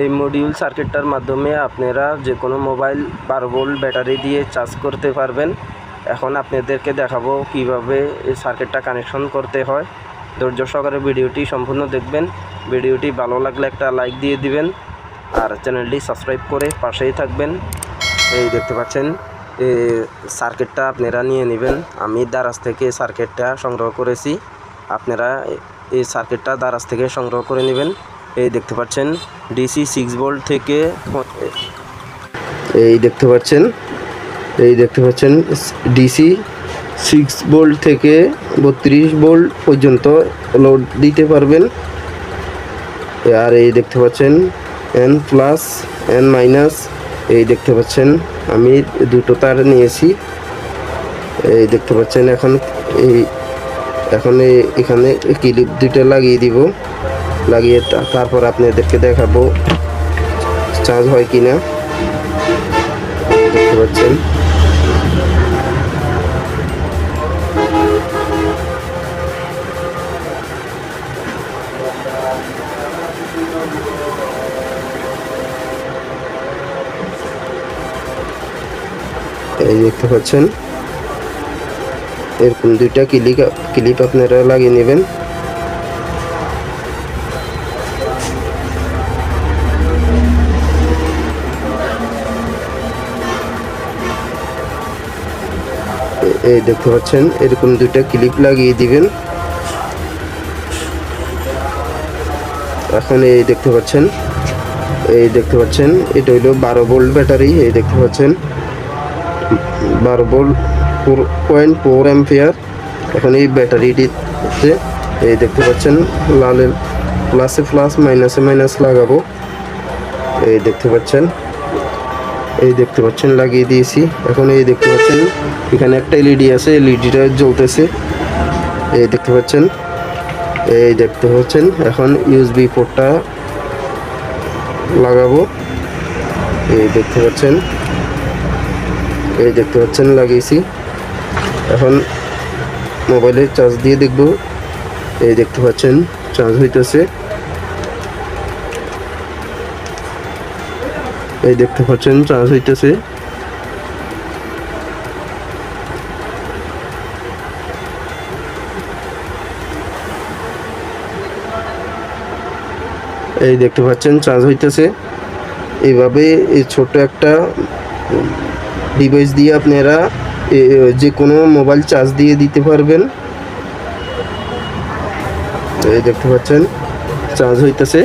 এই মডিউল সার্কিটটার মাধ্যমে আপনারা যে কোনো মোবাইল বারো ভোল্ট ব্যাটারি দিয়ে চার্জ করতে পারবেন। এখন আপনাদেরকে দেখাবো কীভাবে এই সার্কিটটা কানেকশন করতে হয়। ধৈর্য সহকারে ভিডিওটি সম্পূর্ণ দেখবেন। ভিডিওটি ভালো লাগলে একটা লাইক দিয়ে দিবেন। আর চ্যানেলটি সাবস্ক্রাইব করে পাশেই থাকবেন। এই দেখতে পাচ্ছেন সার্কিটটা আপনারা নিয়ে নেবেন। আমি দারাজ থেকে সার্কিটটা সংগ্রহ করেছি। আপনারা এই সার্কিটটা দারাজ থেকে সংগ্রহ করে নেবেন। এই দেখতে পাচ্ছেন ডিসি সিক্স ভোল্ট থেকে এই দেখতে পাচ্ছেন, এই দেখতে পাচ্ছেন ডিসি সিক্স ভোল্ট থেকে বত্রিশ ভোল্ট পর্যন্ত লোড দিতে পারবেন। আর এই দেখতে পাচ্ছেন এন প্লাস, এন মাইনাস, এই দেখতে পাচ্ছেন আমি দুটো তার নিয়েছি। এই দেখতে পাচ্ছেন এখন এই এখন এখানে ক্লিপ দুটো লাগিয়ে দিব। লাগিয়ে তারপর আপনাদেরকে দেখাবো চার্জ হয় কি না দেখতে পাচ্ছেন। এই দেখতে পাচ্ছেন। এরকম দুইটা ক্লিপ ক্লিপ আপনারা লাগিয়ে নেবেন। এই দেখতে পাচ্ছেন, এরকম দুইটা ক্লিপ লাগিয়ে দিবেন। এখন এই দেখতে পাচ্ছেন, এই দেখতে পাচ্ছেন, এটা হইল বারো ভোল্ট ব্যাটারি, এই দেখতে পাচ্ছেন। বারো volt four point four ampere এখন এই ব্যাটারিটিতে এই দেখতে পাচ্ছেন, লালের প্লাসে প্লাস মাইনাসে মাইনাস লাগাবো। এই দেখতে পাচ্ছেন। এই দেখতে পাচ্ছেন, লাগিয়ে দিয়েছি। এখন এই দেখতে পাচ্ছেন, এখানে একটা এলইডি আছে এলইডিটা জ্বলতেছে। এই দেখতে পাচ্ছেন, এই দেখতে পাচ্ছেন, এখন ইউএসবি পোর্টটা লাগাবো। এই দেখতে পাচ্ছেন, এই দেখতে পাচ্ছেন, লাগিয়েছি। এখন মোবাইলে চার্জ দিয়ে দেখব। এই দেখতে পাচ্ছেন চার্জ হইতেছে। এই দেখতে পাচ্ছেন, চার্জ হইতেছে। এই দেখতে পাচ্ছেন, চার্জ হইতেছে। এইভাবে এই ছোট একটা ডিভাইস দিয়ে আপনারা যে কোনো মোবাইল চার্জ দিয়ে দিতে পারবেন। এই দেখতে পাচ্ছেন, চার্জ হইতেছে।